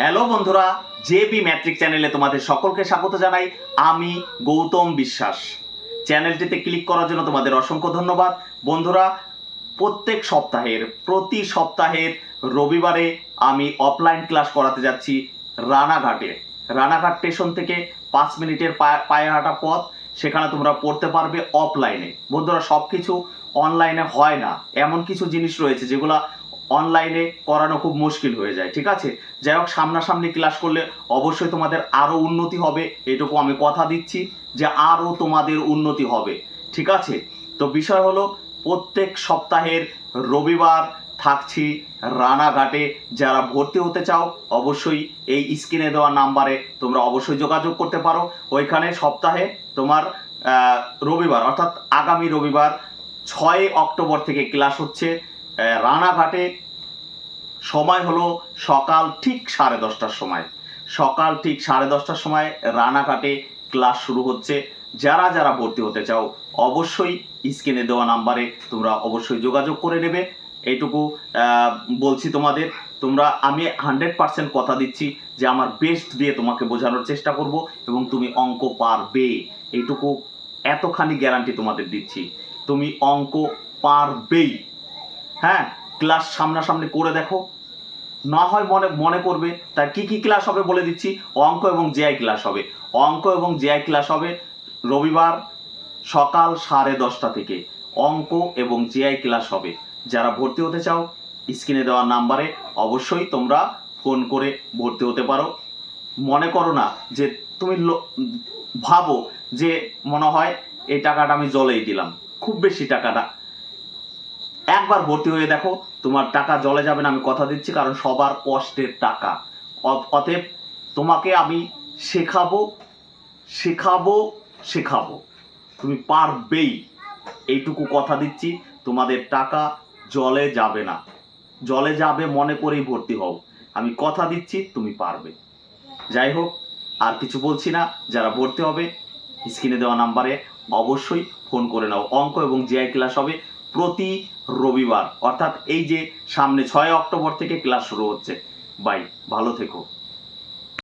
Hello বন্ধুরা, J B matric চ্যানেলে তোমাদের সকলকে স্বাগত জানাই। আমি গৌতম বিশ্বাস। চ্যানেলটিতে ক্লিক করার জন্য তোমাদের অসংখ্য ধন্যবাদ। বন্ধুরা, প্রত্যেক সপ্তাহের, প্রতি সপ্তাহের রবিবারে আমি অফলাইন ক্লাস করাতে যাচ্ছি রানাঘাটে। রানাঘাট স্টেশন থেকে পাঁচ মিনিটের পায়ে হাঁটা পথ, সেখানে তোমরা পড়তে পারবে অফলাইনে বন্ধুরা সব কিছু অনলাইনে হয় না। এমন কিছু জিনিস রয়েছে যেগুলা অনলাইনে করানো খুব মুশকিল হয়ে যায়, ঠিক আছে? যাই হোক, সামনাসামনি ক্লাস করলে অবশ্যই তোমাদের আরও উন্নতি হবে, এটুকু আমি কথা দিচ্ছি যে আরও তোমাদের উন্নতি হবে, ঠিক আছে? তো বিষয় হলো, প্রত্যেক সপ্তাহের রবিবার থাকছি রানাঘাটে, যারা ভর্তি হতে চাও, অবশ্যই এই স্ক্রিনে দেওয়া নাম্বারে তোমরা অবশ্যই যোগাযোগ করতে পারো। ওইখানে সপ্তাহে তোমার রবিবার, অর্থাৎ আগামী রবিবার, ছয় অক্টোবর থেকে ক্লাস হচ্ছে। রানাঘাটে সময় হলো সকাল ঠিক সাড়ে দশটার সময়। সকাল ঠিক সাড়ে দশটার সময় রানাঘাটে ক্লাস শুরু হচ্ছে। যারা যারা ভর্তি হতে চাও, অবশ্যই স্ক্রিনে দেওয়া নাম্বারে তোমরা অবশ্যই যোগাযোগ করে নেবে। এইটুকু বলছি তোমাদের, তোমরা, আমি হান্ড্রেড পার্সেন্ট কথা দিচ্ছি যে আমার বেস্ট দিয়ে তোমাকে বোঝানোর চেষ্টা করব এবং তুমি অঙ্ক পারবে। এইটুকু এতখানি গ্যারান্টি তোমাদের দিচ্ছি। তুমি অঙ্ক পারবেই। হ্যাঁ ক্লাস সামনাসামনি করে দেখো। না হয় মনে মনে করবে, তার কি কি ক্লাস হবে বলে দিচ্ছি। অঙ্ক এবং জেআই ক্লাস হবে। অঙ্ক এবং জেআই ক্লাস হবে রবিবার সকাল সাড়ে দশটা থেকে। অঙ্ক এবং জেআই ক্লাস হবে। যারা ভর্তি হতে চাও স্ক্রিনে দেওয়া নাম্বারে অবশ্যই তোমরা ফোন করে ভর্তি হতে পারো। মনে করো না যে তুমি ভাবো যে মনে হয় এই টাকাটা আমি জলেই দিলাম। খুব বেশি টাকাটা একবার ভর্তি হয়ে দেখো, তোমার টাকা জলে যাবে না, আমি কথা দিচ্ছি, কারণ সবার কষ্টের টাকা। অতএব তোমাকে আমি শেখাবো শেখাবো শেখাবো। তুমি পারবেই। এইটুকু কথা দিচ্ছি, তোমাদের টাকা জলে যাবে না। জলে যাবে মনে করেই ভর্তি হও। আমি কথা দিচ্ছি, তুমি পারবে। যাই হোক, আর কিছু বলছি না, যারা ভর্তি হবে, স্ক্রিনে দেওয়া নাম্বারে অবশ্যই ফোন করে নাও। অঙ্ক এবং জিআই ক্লাস হবে প্রতি রবিবার। অর্থাৎ এই যে সামনে ছয় অক্টোবর থেকে ক্লাস শুরু হচ্ছে। বাই, ভালো থেকো।